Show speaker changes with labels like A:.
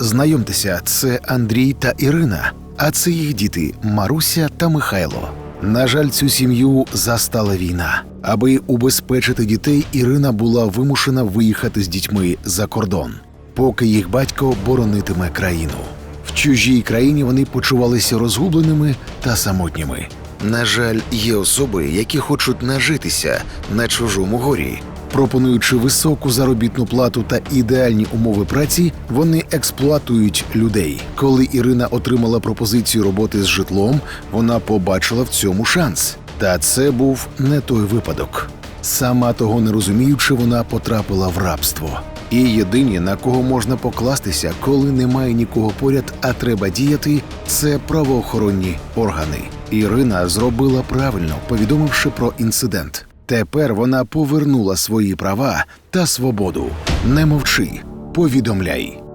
A: Знайомтеся, це Андрій та Ірина, а це їх діти Маруся та Михайло. На жаль, цю сім'ю застала війна. Аби убезпечити дітей, Ірина була вимушена виїхати з дітьми за кордон, поки їх батько боронитиме країну. В чужій країні вони почувалися розгубленими та самотніми. На жаль, є особи, які хочуть нажитися на чужому горі. Пропонуючи високу заробітну плату та ідеальні умови праці, вони експлуатують людей. Коли Ірина отримала пропозицію роботи з житлом, вона побачила в цьому шанс. Та це був не той випадок. Сама того не розуміючи, вона потрапила в рабство. І єдині, на кого можна покластися, коли немає нікого поряд, а треба діяти, це правоохоронні органи. Ірина зробила правильно, повідомивши про інцидент. Тепер вона повернула свої права та свободу. Не мовчи, повідомляй.